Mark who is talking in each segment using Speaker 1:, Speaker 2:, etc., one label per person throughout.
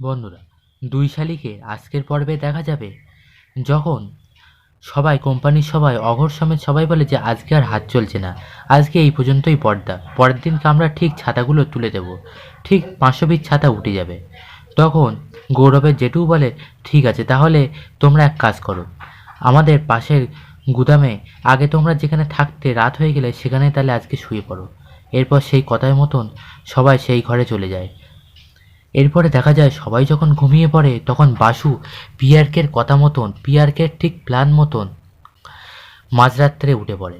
Speaker 1: বন্ধুরা, দুই শালিকে আজকের পর্বে দেখা যাবে যখন সবাই কোম্পানির সবাই, অঘর সমেত সবাই বলে যে আজকে আর হাত চলছে না। আজকে এই পর্যন্তই পর্দা। পরের দিনকে আমরা ঠিক ছাতাগুলো তুলে দেব। ঠিক পাঁচশো পিস ছাতা উঠে যাবে। তখন গৌরবের জেঠু বলে, ঠিক আছে, তাহলে তোমরা এক কাজ করো। আমাদের পাশের গুদামে আগে তোমরা যেখানে থাকতে রাত হয়ে গেলে সেখানে তাহলে আজকে শুয়ে পড়ো। এরপর সেই কথার মতন সবাই সেই ঘরে চলে যায়। এরপরে দেখা যায় সবাই যখন ঘুমিয়ে পড়ে, তখন বাসু পিয়ারকের কথা মতন, পিয়ারকের ঠিক প্ল্যান মতন মাঝরাত্রে উঠে পড়ে।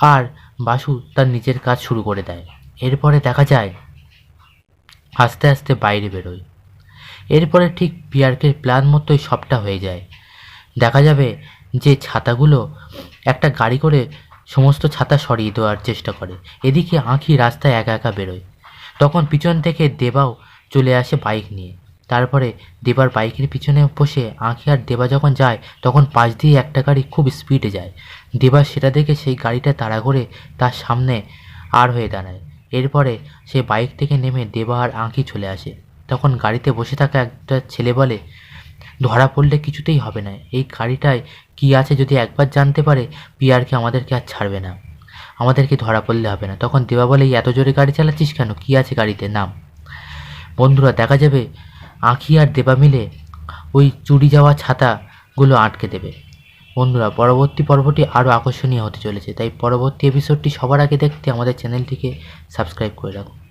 Speaker 1: আর বাসু তার নিজের কাজ শুরু করে দেয়। এরপরে দেখা যায় আস্তে আস্তে বাইরে বেরোয়। এরপরে ঠিক পিয়ারকের প্ল্যান মতোই সবটা হয়ে যায়। দেখা যাবে যে ছাতাগুলো একটা গাড়ি করে সমস্ত ছাতা সরিয়ে দেওয়ার চেষ্টা করে। এদিকে আঁখি রাস্তায় একা একা বেরোয়। তখন পিছন থেকে দেবাও চলে আসে বাইক নিয়ে। তারপরে দেবার বাইকের পিছনে বসে আঁখি আর দেবা যখন যায়, তখন পাশ দিয়ে একটা গাড়ি খুব স্পিডে যায়। দেবা সেটা দেখে সেই গাড়িটা তাড়া করে তার সামনে আর হয়ে দাঁড়ায়। এরপরে সে বাইক থেকে নেমে দেবা আর আঁখি চলে আসে। তখন গাড়িতে বসে থাকা একটা ছেলে বলে, ধরা পড়লে কিছুতেই হবে না। এই গাড়িটায় কি আছে যদি একবার জানতে পারে, পিয়ারকে আমাদেরকে আর ছাড়বে না। আমাদেরকে ধরা পড়লে হবে না। তখন দেবা বলে, "এই এত জোরে গাড়ি চালাচ্ছিস কেন? কি আছে গাড়িতে? নাম। বন্ধুরা, দেখা যাবে। আঁখি আর দেবা মিলে ওই চুরি যাওয়া ছাতাগুলো আটকে দেবে। বন্ধুরা, পরবর্তী পর্বটি আরও আকর্ষণীয় হতে চলেছে, তাই পরবর্তী এপিসোডটি সবার আগে দেখতে আমাদের চ্যানেলটিকে সাবস্ক্রাইব করে রাখুন